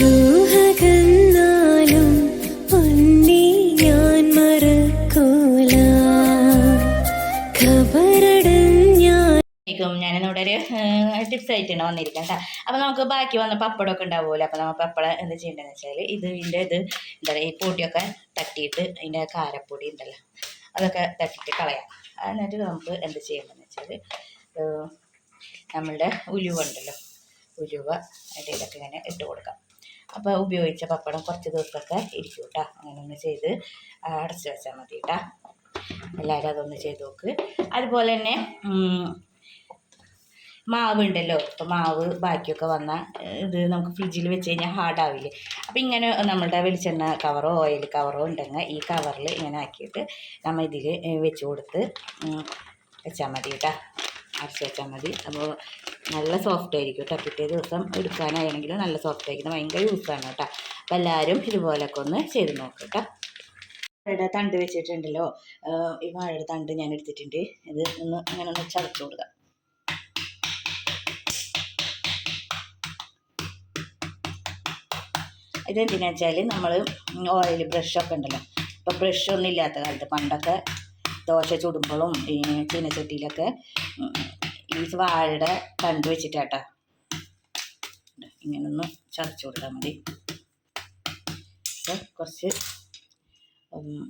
രൂഹകന്നാലും പൊന്നെ ഞാൻ മറക്കൂല. ഖബറടഞ്ഞാൽ ും ഞാനിന്നിവിടെ ടിപ്സ് ആയിട്ടാണ് വന്നിരിക്കുന്നത് കേട്ടോ അപ്പോൾ നമുക്ക് ബാക്കി വന്ന പപ്പടമൊക്കെ ഉണ്ടാവുമല്ലോ. അപ്പോൾ നമ്മൾ പപ്പടം എന്ത് ചെയ്യേണ്ടതെന്ന് വെച്ചാൽ ഇത് ഇതിന്റെ ഇത് എന്താ പറയുക ഈ പൊടിയൊക്കെ തട്ടിയിട്ട് അതിന്റെ കാരപ്പൊടി ഉണ്ടല്ലോ അതൊക്കെ തട്ടിയിട്ട് കളയാം. എന്നിട്ട് നമുക്ക് എന്ത് ചെയ്യേണ്ടതെന്ന് വെച്ചാൽ നമ്മളുടെ ഉലുവ ഉണ്ടല്ലോ ഉലുവ ഇടയിലൊക്കെ ഇങ്ങനെ ഇട്ട് കൊടുക്കാം. അപ്പോൾ ഉപയോഗിച്ച പപ്പടം കുറച്ച് ദിവസമൊക്കെ ഇരിക്കും കേട്ടോ അങ്ങനെ ഒന്ന് ചെയ്ത് അടച്ച് വെച്ചാൽ മതി കേട്ടോ എല്ലാവരും അതൊന്ന് ചെയ്ത് നോക്ക്. അതുപോലെ തന്നെ മാവ് ഉണ്ടല്ലോ ഇപ്പോൾ മാവ് ബാക്കിയൊക്കെ വന്നാൽ ഇത് നമുക്ക് ഫ്രിഡ്ജിൽ വെച്ച് കഴിഞ്ഞാൽ ഹാർഡാവില്ലേ? അപ്പോൾ ഇങ്ങനെ നമ്മളുടെ വെളിച്ചെണ്ണ കവറോ ഓയിൽ കവറോ ഉണ്ടെങ്കിൽ ഈ കവറിൽ ഇങ്ങനെ ആക്കിയിട്ട് നമ്മൾ ഇതിൽ വെച്ച് കൊടുത്ത് വെച്ചാൽ മതി കേട്ടോ അരച്ച് വെച്ചാൽ മതി. അപ്പോൾ നല്ല സോഫ്റ്റ് ആയിരിക്കും കേട്ടോ. പിറ്റേ ദിവസം എടുക്കാനാണെങ്കിൽ നല്ല സോഫ്റ്റ് ആയിരിക്കും. ഭയങ്കര യൂസാണ് കേട്ടോ. അപ്പോൾ എല്ലാവരും ഇതുപോലൊക്കെ ഒന്ന് ചെയ്ത് നോക്കുക കേട്ടോ. വാഴയുടെ തണ്ട് വെച്ചിട്ടുണ്ടല്ലോ. ഈ വാഴയുടെ തണ്ട് ഞാൻ എടുത്തിട്ടുണ്ട്. ഇത് ഒന്ന് അങ്ങനെ ഒന്ന് ചതച്ചു കൊടുക്കാം. ഇതെന്തിനാ വെച്ചാൽ നമ്മൾ ഓയിൽ ബ്രഷൊക്കെ ഉണ്ടല്ലോ. ഇപ്പോൾ ബ്രഷൊന്നും ഇല്ലാത്ത കാലത്ത് പണ്ടൊക്കെ ദോശ ചുടുമ്പോഴും ഈ ചീനച്ചട്ടിയിലൊക്കെ ഈ വാഴയുടെ തണ്ട് വെച്ചിട്ടാട്ടാ. ഇങ്ങനെ ഒന്ന് ചതച്ച് കൊടുത്താൽ മതി. കുറച്ച്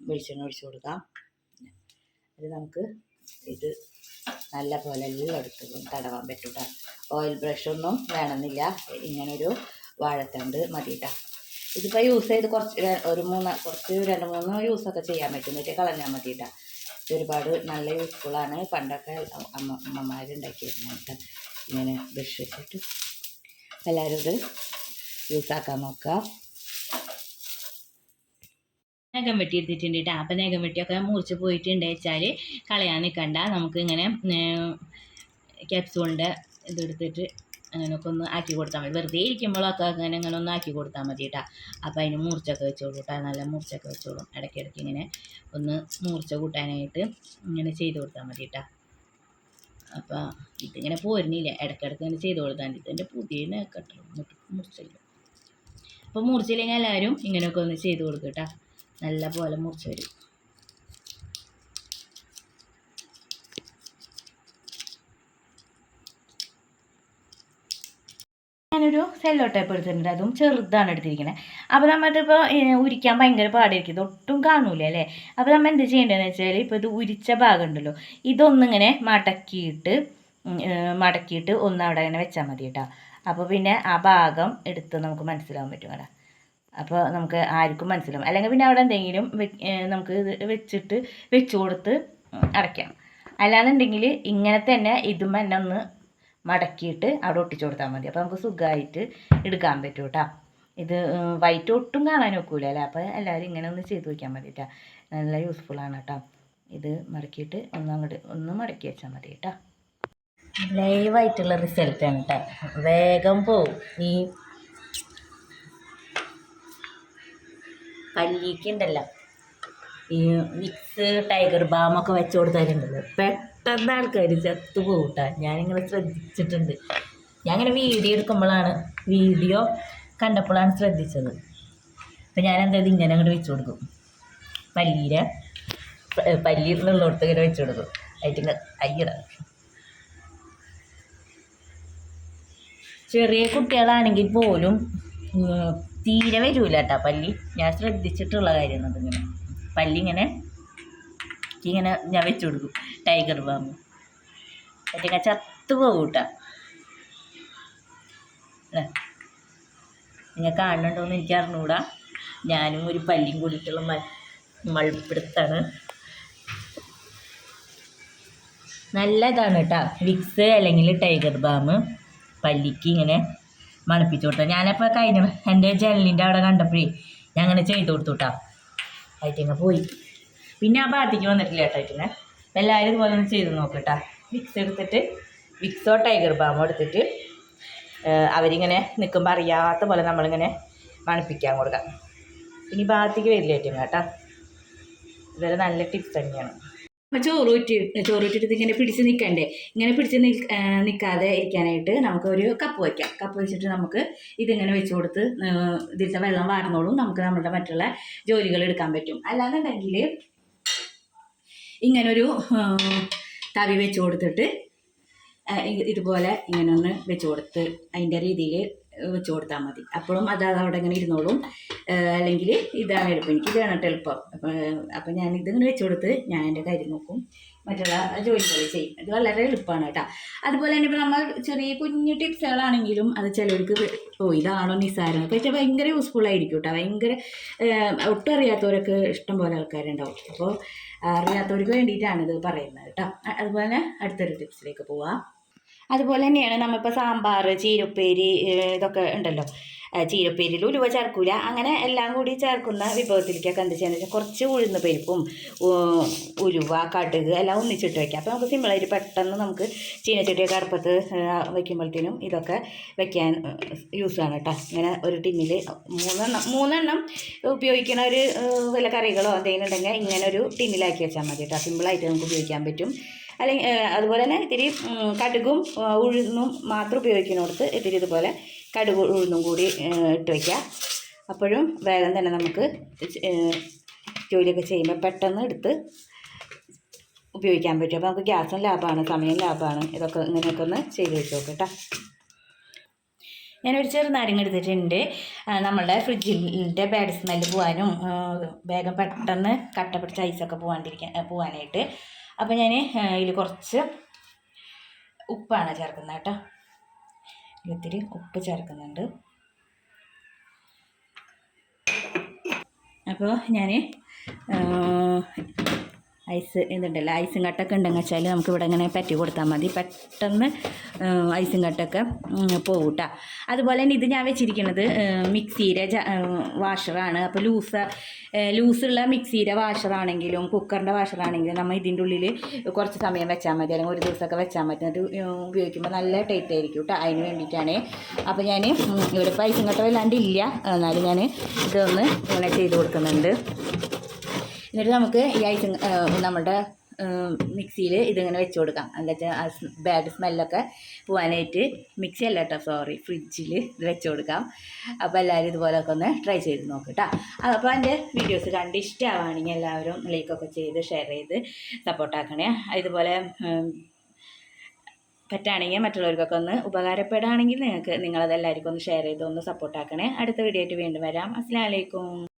വെളിച്ചെണ്ണ ഒഴിച്ചു കൊടുക്കാം. ഇത് നമുക്ക് ഇത് നല്ല പോലെ എല്ലായിടത്തും തടവാൻ പറ്റൂട്ട. ട്ടോ. ഓയിൽ ബ്രഷൊന്നും വേണമെന്നില്ല. ഇങ്ങനൊരു വാഴത്തണ്ട് മതി കേട്ടോ ഇതിപ്പോൾ യൂസ് ചെയ്ത് കുറച്ച് ഒരു മൂന്ന് കുറച്ച് രണ്ട് മൂന്ന് യൂസൊക്കെ ചെയ്യാൻ പറ്റും. എന്നിട്ട് കളഞ്ഞാൽ മതി കേട്ടോ ഇത് ഒരുപാട് നല്ല യൂസ്ഫുള്ളാണ്. പണ്ടൊക്കെ അമ്മ അമ്മമാരുണ്ടാക്കിയിരുന്നു ഇങ്ങനെ ബ്രഷ് വെച്ചിട്ട് എല്ലാവരും ഇത് യൂസാക്കാൻ നോക്കാം നഖം വെട്ടി എടുത്തിട്ടുണ്ട് കേട്ടോ. അപ്പം നഖം വെട്ടിയൊക്കെ മുറിച്ച് പോയിട്ടുണ്ട് വെച്ചാൽ കളയാൻ നിൽക്കണ്ട. നമുക്ക് ഇങ്ങനെ ഇതെടുത്തിട്ട് അങ്ങനെയൊക്കെ ഒന്ന് ആക്കി കൊടുത്താൽ മതി. വെറുതെ ഇരിക്കുമ്പോഴൊക്കെ അങ്ങനെ അങ്ങനെ ഒന്ന് ആക്കി കൊടുത്താൽ മതി കേട്ടോ അപ്പോൾ അതിന് മൂർച്ചയൊക്കെ വെച്ചോളൂ കേട്ടോ നല്ല മൂർച്ചയൊക്കെ വെച്ചോളും. ഇടയ്ക്കിടയ്ക്ക് ഇങ്ങനെ ഒന്ന് മൂർച്ച കൂട്ടാനായിട്ട് ഇങ്ങനെ ചെയ്ത് കൊടുത്താൽ മതി കേട്ടോ അപ്പോൾ ഇതിങ്ങനെ പോരുന്നില്ല. ഇടയ്ക്കിടയ്ക്ക് ഇങ്ങനെ ചെയ്ത് കൊടുത്താൽ മതി. ഇതിന്റെ പുതിയ മൂർച്ചയില്ല. അപ്പോൾ മൂർച്ചയില്ലെങ്കിൽ എല്ലാവരും ഇങ്ങനെയൊക്കെ ഒന്ന് ചെയ്ത് കൊടുക്കുക കേട്ടോ നല്ല പോലെ മൂർച്ച വരും. ഞാനൊരു സെല്ലോ ടൈപ്പ് എടുത്തിട്ടുണ്ട്. അതും ചെറുതാണ് എടുത്തിരിക്കുന്നത് അപ്പോൾ നമ്മളിപ്പോൾ ഉരിക്കാൻ ഭയങ്കര പാടായിരിക്കും. ഇത് ഒട്ടും കാണൂല അല്ലേ? അപ്പോൾ നമ്മൾ എന്ത് ചെയ്യേണ്ടതെന്ന് വെച്ചാൽ ഇപ്പോൾ ഇത് ഉരിച്ച ഭാഗം ഉണ്ടല്ലോ ഇതൊന്നിങ്ങനെ മടക്കിയിട്ട് മടക്കിയിട്ട് ഒന്ന് അവിടെ ഇങ്ങനെ വെച്ചാൽ മതി കേട്ടോ. അപ്പോൾ പിന്നെ ആ ഭാഗം എടുത്ത് നമുക്ക് മനസ്സിലാവാൻ പറ്റും കേട്ടോ. അപ്പോൾ നമുക്ക് ആർക്കും മനസ്സിലാവും. അല്ലെങ്കിൽ പിന്നെ അവിടെ എന്തെങ്കിലും നമുക്ക് ഇത് വെച്ചിട്ട് വെച്ച് കൊടുത്ത് അടയ്ക്കാം. അല്ലാന്നുണ്ടെങ്കിൽ ഇങ്ങനെ തന്നെ ഇതും തന്നെ ഒന്ന് മടക്കിയിട്ട് അവിടെ ഒട്ടിച്ചു കൊടുത്താൽ മതി. അപ്പോൾ നമുക്ക് സുഖമായിട്ട് എടുക്കാൻ പറ്റും കേട്ടോ. ഇത് വൈറ്റ് ഒട്ടും കാണാൻ ഒക്കൂല അല്ലേ? അപ്പോൾ എല്ലാവരും ഇങ്ങനെ ഒന്ന് ചെയ്ത് വയ്ക്കാൻ മതി കേട്ടോ. നല്ല ആണ് കേട്ടോ. ഇത് മടക്കിയിട്ട് ഒന്ന് അങ്ങോട്ട് ഒന്ന് മടക്കി വെച്ചാൽ മതി കേട്ടോ. ലൈവായിട്ടുള്ള ആണ് കേട്ടോ. വേഗം പോവും. ഈ പല്ലിക്കുണ്ടല്ലോ. ഈ മിക്സ് ടൈഗർ ബാമൊക്കെ വെച്ച് കൊടുത്താലുണ്ടല്ലോ. പെട്ടെന്ന് ആൾക്കാർ ചത്തു പോകട്ടാ ഞാനിങ്ങനെ ശ്രദ്ധിച്ചിട്ടുണ്ട്. ഞാൻ ഇങ്ങനെ വീഡിയോ എടുക്കുമ്പോഴാണ് വീഡിയോ കണ്ടപ്പോഴാണ് ശ്രദ്ധിച്ചത്. അപ്പം ഞാൻ എന്താ ഇങ്ങനെ അങ്ങോട്ട് വെച്ച് കൊടുക്കും. പല്ലീര പല്ലിന്നുള്ളടത്ത് ഇങ്ങനെ വെച്ച് കൊടുക്കും. ആയിട്ട് അയ്യട. ചെറിയ കുട്ടികളാണെങ്കിൽ പോലും തീരെ വരൂല കേട്ടോ പല്ലി. ഞാൻ ശ്രദ്ധിച്ചിട്ടുള്ള കാര്യമാണ് അതിങ്ങനെ. പല്ലി ഇങ്ങനെ ഇങ്ങനെ ഞാൻ വെച്ച് കൊടുക്കും. ടൈഗർ ബാം എന്നിട്ട് ചത്തു പോകും കേട്ടോ നിങ്ങൾ കാണുന്നുണ്ടോയെന്ന് എനിക്ക് അറിഞ്ഞൂടാ. ഞാനും ഒരു പല്ലിയും കൂടിയിട്ടുള്ള മ മൾപ്പിടുത്താണ്. നല്ല ഇതാണ് കേട്ടോ വിക്സ് അല്ലെങ്കിൽ ടൈഗർ ബാം പല്ലിക്ക് ഇങ്ങനെ മണപ്പിച്ചു കൊടുത്താൽ ഞാനപ്പോൾ കഴിഞ്ഞ എന്റെ ജനലിന്റെ അവിടെ കണ്ടപ്പോഴേ ഞാൻ അങ്ങനെ ചെയ്ത് കൊടുത്തു കേട്ടോ ആയിട്ടിങ്ങ പോയി. പിന്നെ ആ ഭാഗത്തേക്ക് വന്നിട്ടില്ല കേട്ടോ ആയിട്ടിങ്ങ എല്ലാവരും ഇതുപോലെ ഒന്ന് ചെയ്ത് നോക്കട്ടാ വിക്സ് എടുത്തിട്ട് വിക്സോ ടൈഗർ ബാമോ എടുത്തിട്ട് അവരിങ്ങനെ നിൽക്കുമ്പോൾ അറിയാത്ത പോലെ നമ്മളിങ്ങനെ മണപ്പിക്കാൻ കൊടുക്കാം. ഇനി ഭാഗത്തേക്ക് വരില്ല ഏറ്റവും കേട്ടോ. ഇതൊരു നല്ല ടിപ്സ് തന്നെയാണ്. അപ്പോൾ ചോറ് ഊറ്റി ചോറ് ഊറ്റിട്ട് ഇങ്ങനെ പിടിച്ച് നിൽക്കണ്ടേ ഇങ്ങനെ പിടിച്ച് നിൽ- നിൽക്കാതെ ഇരിക്കാനായിട്ട് നമുക്ക് ഒരു കപ്പ് വയ്ക്കാം കപ്പ് വെച്ചിട്ട് നമുക്ക് ഇതിങ്ങനെ വെച്ച് കൊടുത്ത് ഇതിലത്തെ വെള്ളം വാർന്നോളും നമുക്ക് നമ്മുടെ മറ്റുള്ള ജോലികൾ എടുക്കാൻ പറ്റും. അല്ലാന്നുണ്ടെങ്കിൽ ഇങ്ങനൊരു തവി വെച്ച് കൊടുത്തിട്ട് ഇതുപോലെ ഇങ്ങനെ ഒന്ന് വെച്ച് കൊടുത്ത് അതിന്റെ രീതിയിൽ വെച്ച് കൊടുത്താൽ മതി. അപ്പോഴും അത് അവിടെ ഇങ്ങനെ ഇരുന്നോളും. അല്ലെങ്കിൽ ഇതാണ് എളുപ്പം. എനിക്ക് ഇതാണ് കേട്ടോ എളുപ്പം. അപ്പം ഞാൻ ഇതിങ്ങനെ വെച്ച് കൊടുത്ത് ഞാൻ എന്റെ കാര്യം നോക്കും. മറ്റുള്ള ജോലികൾ ചെയ്യും. ഇത് വളരെ എളുപ്പമാണ് കേട്ടോ. അതുപോലെ തന്നെ ഇപ്പോൾ നമ്മൾ ചെറിയ കുഞ്ഞു ടിപ്സുകളാണെങ്കിലും അത് ചിലർക്ക് ഓ ഇതാണോ നിസ്സാരം? പക്ഷേ ഭയങ്കര യൂസ്ഫുൾ ആയിരിക്കും കേട്ടോ. ഭയങ്കര ഒട്ടും അറിയാത്തവരൊക്കെ ഇഷ്ടം പോലെ ആൾക്കാരുണ്ടാവും. അപ്പോൾ അറിയാത്തവർക്ക് വേണ്ടിയിട്ടാണ് ഇത് പറയുന്നത് കേട്ടോ. അതുപോലെ അടുത്തൊരു ടിപ്സിലേക്ക് പോവാം. അതുപോലെ തന്നെയാണ് നമ്മളിപ്പോൾ സാമ്പാർ ചീരപ്പേരി ഇതൊക്കെ ഉണ്ടല്ലോ. ചീരപ്പേരിൽ ഉലുവ ചേർക്കൂല. അങ്ങനെ എല്ലാം കൂടി ചേർക്കുന്ന വിഭവത്തിലേക്കൊക്കെ എന്താ ചെയ്യുന്നത് വെച്ചാൽ കുറച്ച് ഉഴുന്ന് പരിപ്പും ഉലുവ കടുക് എല്ലാം ഒന്നിച്ചിട്ട് വയ്ക്കാം അപ്പോൾ നമുക്ക് സിമ്പിളായിട്ട് പെട്ടെന്ന് നമുക്ക് ചീനച്ചട്ടിയൊക്കെ അടുപ്പത്ത് വയ്ക്കുമ്പോഴത്തേനും ഇതൊക്കെ വെക്കാൻ യൂസ് ആണ് കേട്ടോ ഇങ്ങനെ ഒരു ടിന്നിൽ മൂന്നെണ്ണം മൂന്നെണ്ണം ഉപയോഗിക്കുന്ന ഒരു വല്ല കറികളോ എന്തെങ്കിലും ഉണ്ടെങ്കിൽ ഇങ്ങനെ ഒരു ടിന്നിലാക്കി വെച്ചാൽ മതി കേട്ടോ സിമ്പിളായിട്ട് നമുക്ക് ഉപയോഗിക്കാൻ പറ്റും. അല്ലെങ്കിൽ അതുപോലെ തന്നെ ഇത്തിരി കടുകും ഉഴുന്നും മാത്രം ഉപയോഗിക്കുന്നിടത്ത് ഇത്തിരി ഇതുപോലെ കടുക് ഉഴുന്നും കൂടി ഇട്ട് വയ്ക്കുക അപ്പോഴും വേഗം തന്നെ നമുക്ക് ജോലിയൊക്കെ ചെയ്യുമ്പോൾ പെട്ടെന്ന് എടുത്ത് ഉപയോഗിക്കാൻ പറ്റും. അപ്പോൾ നമുക്ക് ഗ്യാസും ലാഭമാണ് സമയം ലാഭമാണ്. ഇതൊക്കെ ഇങ്ങനെയൊക്കെ ഒന്ന് ചെയ്ത് വെച്ച് നോക്കാം കേട്ടോ. ഞാനൊരു ചെറുനാരങ്ങ എടുത്തിട്ടുണ്ട്. ആ, നമ്മളുടെ ഫ്രിഡ്ജിന്റെ ബാഡ് സ്മെല്ല് പോകാനും വേഗം പെട്ടെന്ന് കട്ട പിടിച്ച ഐസൊക്കെ പോകാണ്ടിരിക്കാൻ പോകാനായിട്ട് അപ്പോൾ ഞാൻ ഇതിൽ കുറച്ച് ഉപ്പാണ് ചേർക്കുന്നത് കേട്ടോ. ഇത്തിരി ഉപ്പ് ചേർക്കുന്നുണ്ട്. അപ്പോൾ ഞാൻ ഐസ് ഇതുണ്ടല്ലോ ഐസും കട്ടൊക്കെ ഉണ്ടെന്ന് വെച്ചാൽ നമുക്ക് ഇവിടെ ഇങ്ങനെ പറ്റി കൊടുത്താൽ മതി. പെട്ടെന്ന് ഐസും കട്ടൊക്കെ പോകൂട്ടാ അതുപോലെ തന്നെ ഇത് ഞാൻ വെച്ചിരിക്കുന്നത് മിക്സിയുടെ വാഷറാണ്. അപ്പോൾ ലൂസ് ലൂസുള്ള മിക്സിയുടെ വാഷറാണെങ്കിലും കുക്കറിന്റെ വാഷറാണെങ്കിലും നമ്മൾ ഇതിന്റെ ഉള്ളിൽ കുറച്ച് സമയം വെച്ചാൽ മതി. അല്ലെങ്കിൽ ഒരു ദിവസമൊക്കെ വെച്ചാൽ മതി. അത് ഉപയോഗിക്കുമ്പോൾ നല്ല ടൈറ്റ് ആയിരിക്കും കേട്ടോ അതിന് വേണ്ടിയിട്ടാണ്. അപ്പോൾ ഞാൻ ഇവിടെ ഐസും കട്ട ഇല്ല. എന്നാലും ഞാൻ ഇതൊന്ന് ഇങ്ങനെ ചെയ്ത് കൊടുക്കുന്നുണ്ട്. എന്നിട്ട് നമുക്ക് ഈ ഐസ് നമ്മുടെ മിക്സിയിൽ ഇതിങ്ങനെ വെച്ച് കൊടുക്കാം. എന്താ വെച്ചാൽ ആ ബാഡ് സ്മെല്ലൊക്കെ പോകാനായിട്ട് മിക്സി അല്ല കേട്ടോ സോറി ഫ്രിഡ്ജിൽ ഇത് വെച്ച് കൊടുക്കാം. അപ്പോൾ എല്ലാവരും ഇതുപോലെയൊക്കെ ഒന്ന് ട്രൈ ചെയ്ത് നോക്കുക കേട്ടോ അപ്പോൾ എന്റെ വീഡിയോസ് കണ്ട് ഇഷ്ടമാവുകയാണെങ്കിൽ എല്ലാവരും ലൈക്കൊക്കെ ചെയ്ത് ഷെയർ ചെയ്ത് സപ്പോർട്ടാക്കണേ ഇതുപോലെ പറ്റുകയാണെങ്കിൽ മറ്റുള്ളവർക്കൊക്കെ ഒന്ന് ഉപകാരപ്പെടുകയാണെങ്കിൽ നിങ്ങൾക്ക് നിങ്ങളതെല്ലാവർക്കും ഒന്ന് ഷെയർ ചെയ്ത് ഒന്ന് സപ്പോർട്ടാക്കണേ അടുത്ത വീഡിയോ ആയിട്ട് വീണ്ടും വരാം. അസ്സാം വലൈക്കും